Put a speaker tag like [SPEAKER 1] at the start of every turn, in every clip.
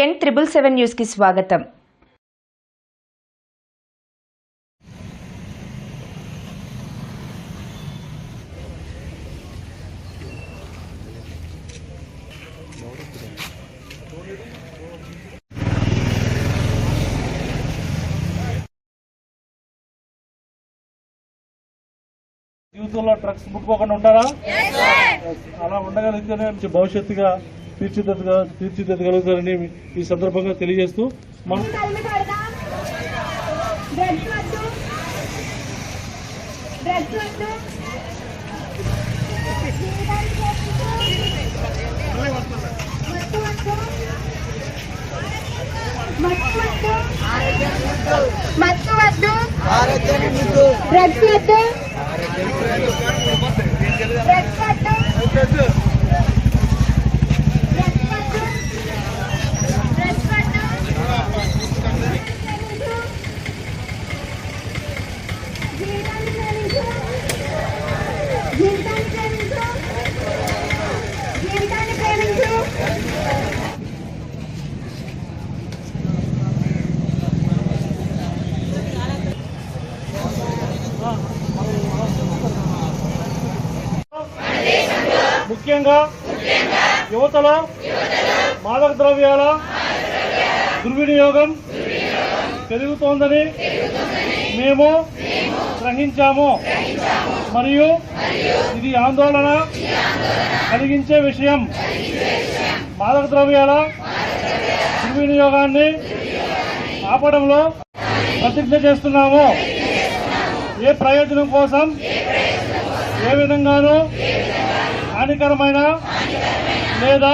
[SPEAKER 1] ఎన్ triple seven న్యూస్కి స్వాగతం.
[SPEAKER 2] జీవితంలో డ్రగ్స్ ముట్టుకోకుండా ఉంటారా అలా ఉండగలిగితేనే భవిష్యత్తుగా తీర్చిదిద్దుగా తీర్చిదిద్దగలుగుతారని ఈ సందర్భంగా తెలియజేస్తూ మనం
[SPEAKER 3] కలిమి మత్తు వద్దు డ్రగ్స్ వద్దు డ్రగ్స్ వద్దు డ్రగ్స్ వద్దు డ్రగ్స్ వద్దు జీవితాన్ని ప్రేమించు జీవితాన్ని ప్రేమించు జీవితాన్ని ప్రేమించు
[SPEAKER 2] ముఖ్యంగా యువతలో మాదక ద్రవ్యాల దుర్వినియోగం పెరుగుతోందని మేము గ్రహించాము. మరియు ఇది ఆందోళన కలిగించే విషయం. మాదక ద్రవ్యాల దుర్వినియోగాన్ని ఆపడంలో ప్రతిజ్ఞ చేస్తున్నాము. ఏ ప్రయోజనం కోసం ఏ విధంగానూ హానికరమైన లేదా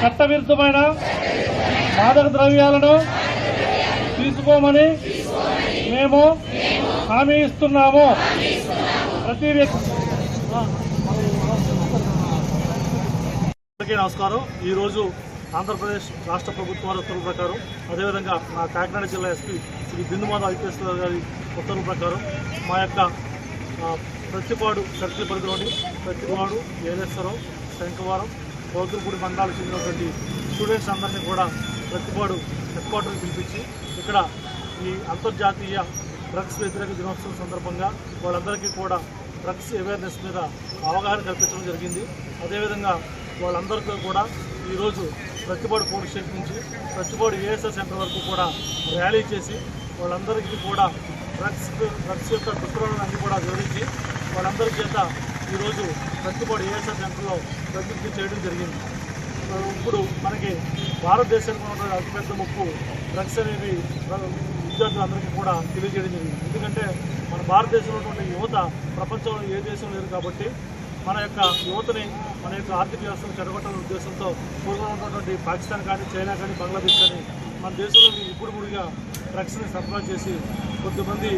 [SPEAKER 2] చట్టవిరుద్ధమైన మాదక ద్రవ్యాలను తీసుకోమని మేము హామీ ఇస్తున్నాము. ప్రతి వ్యక్తి అందరికీ నమస్కారం. ఈరోజు ఆంధ్రప్రదేశ్ రాష్ట్ర ప్రభుత్వాల ఉత్తర్వుల ప్రకారం అదేవిధంగా మా కాకినాడ జిల్లా ఎస్పీ శ్రీ బిందుమాధ ఐపీఎస్ గారి ఉత్తర్వుల ప్రకారం మా యొక్క ప్రతిపాడు సర్కిల్ పరిధిలోని ప్రతిపాడు ఏలేశ్వరం శంఖవరం పౌతులపూడి మండలాలకు చెందినటువంటి స్టూడెంట్స్ అందరినీ కూడా ప్రతిపాడు హెడ్ క్వార్టర్కి పిలిపించి ఇక్కడ ఈ అంతర్జాతీయ డ్రగ్స్ వ్యతిరేక దినోత్సవం సందర్భంగా వాళ్ళందరికీ కూడా డ్రగ్స్ అవేర్నెస్ మీద అవగాహన కల్పించడం జరిగింది. అదేవిధంగా వాళ్ళందరికీ కూడా ఈరోజు ప్రతిపాడు పోలీస్ స్టేషన్ నుంచి ప్రతిపాడు ఏఎస్ఎస్ సెంటర్ వరకు కూడా ర్యాలీ చేసి వాళ్ళందరికీ కూడా డ్రగ్స్ డ్రగ్స్ యొక్క దుష్ప్రభావాలను కూడా వివరించి వాళ్ళందరి చేత ఈరోజు ప్రతిపాడు ఏఎస్ఆర్ సెంటర్లో ప్రతిజ్ఞ చేయడం జరిగింది. ఇప్పుడు మనకి భారతదేశంలో ఉన్న అతిపెద్ద ముప్పు డ్రగ్స్ అనేవి విద్యార్థులందరికీ కూడా తెలియజేయడం జరిగింది. ఎందుకంటే మన భారతదేశంలో ఉన్న యువత ప్రపంచంలో ఏ దేశం లేదు కాబట్టి మన యొక్క యువతని మన యొక్క ఆర్థిక వ్యవస్థను చెడగొట్టాలనే ఉద్దేశంతో పూర్వం ఉన్నటువంటి పాకిస్తాన్ కానీ చైనా కానీ బంగ్లాదేశ్ కానీ మన దేశంలో ఇప్పుడు ముడిగా డ్రగ్స్ని సరఫరా చేసి కొద్దిమంది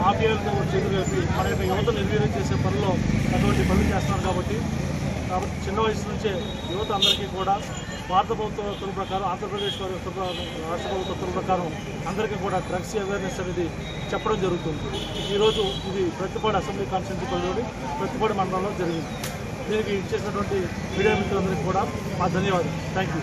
[SPEAKER 2] మాఫియాలతో చేతులు కలిపి మన యొక్క యువతను నిర్వీర్యం చేసే పనిలో అటువంటి పనులు చేస్తున్నారు కాబట్టి కాబట్టి చిన్న వయసు నుంచే యువత అందరికీ కూడా భారత ప్రభుత్వం ఉత్తర్వు ప్రకారం ఆంధ్రప్రదేశ్ వారి రాష్ట్ర ప్రభుత్వ ఉత్తర్వు ప్రకారం అందరికీ కూడా డ్రగ్స్ అవేర్నెస్ అనేది చెప్పడం జరుగుతుంది. ఈరోజు ఇది ప్రతిపాడు అసెంబ్లీ కాన్స్టిట్యూన్సీ పరిధిలోని ప్రతిపాడు మండలంలో జరిగింది. దీనికి ఇచ్చేసినటువంటి మీడియా మిత్రులందరికీ కూడా మా ధన్యవాదాలు. Thank you